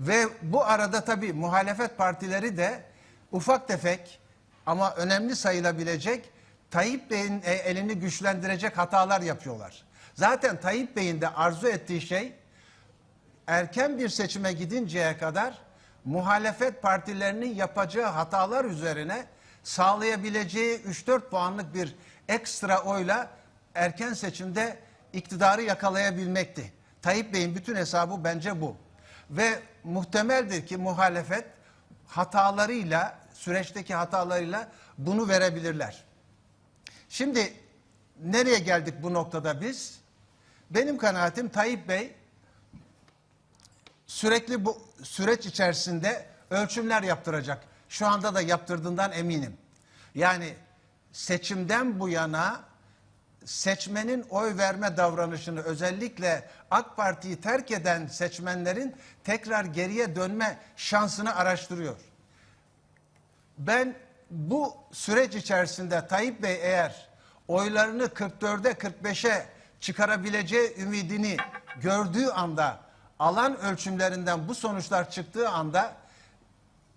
Ve bu arada tabii muhalefet partileri de ufak tefek ama önemli sayılabilecek Tayyip Bey'in e, elini güçlendirecek hatalar yapıyorlar. Zaten Tayyip Bey'in de arzu ettiği şey erken bir seçime gidinceye kadar muhalefet partilerinin yapacağı hatalar üzerine sağlayabileceği 3-4 puanlık bir ekstra oyla erken seçimde iktidarı yakalayabilmekti. Tayyip Bey'in bütün hesabı bence bu. Ve muhtemeldir ki muhalefet hatalarıyla, süreçteki hatalarıyla bunu verebilirler. Şimdi nereye geldik bu noktada biz? Benim kanaatim Tayyip Bey sürekli bu süreç içerisinde ölçümler yaptıracak. Şu anda da yaptırdığından eminim. Yani seçimden bu yana seçmenin oy verme davranışını özellikle AK Parti'yi terk eden seçmenlerin tekrar geriye dönme şansını araştırıyor. Ben bu süreç içerisinde Tayyip Bey eğer oylarını 44'e 45'e çıkarabileceği ümidini gördüğü anda alan ölçümlerinden bu sonuçlar çıktığı anda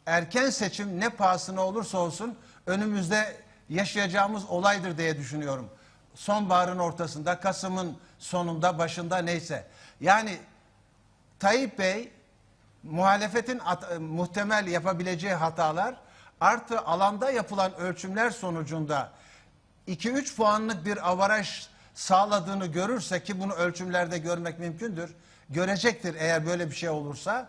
erken seçim ne pahasına olursa olsun önümüzde yaşayacağımız olaydır diye düşünüyorum. Sonbaharın ortasında, Kasım'ın sonunda, başında neyse. Yani Tayyip Bey muhalefetin e, muhtemel yapabileceği hatalar artı alanda yapılan ölçümler sonucunda 2-3 puanlık bir avaraj sağladığını görürse ki bunu ölçümlerde görmek mümkündür. Görecektir eğer böyle bir şey olursa.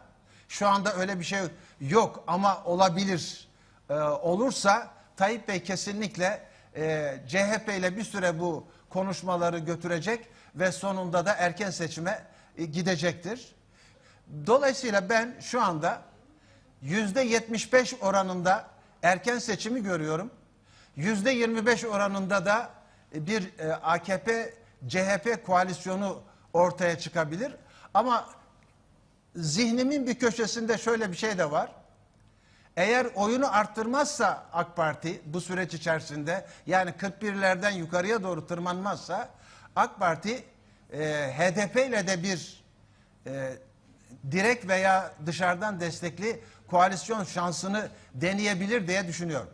Şu anda öyle bir şey yok ama olabilir. Ee, olursa Tayyip Bey kesinlikle e, CHP ile bir süre bu konuşmaları götürecek ve sonunda da erken seçime e, gidecektir. Dolayısıyla ben şu anda yüzde 75 oranında erken seçimi görüyorum. Yüzde 25 oranında da bir e, AKP CHP koalisyonu ortaya çıkabilir. Ama zihnimin bir köşesinde şöyle bir şey de var. Eğer oyunu arttırmazsa AK Parti bu süreç içerisinde yani 41'lerden yukarıya doğru tırmanmazsa AK Parti e, HDP ile de bir e, direkt veya dışarıdan destekli koalisyon şansını deneyebilir diye düşünüyorum.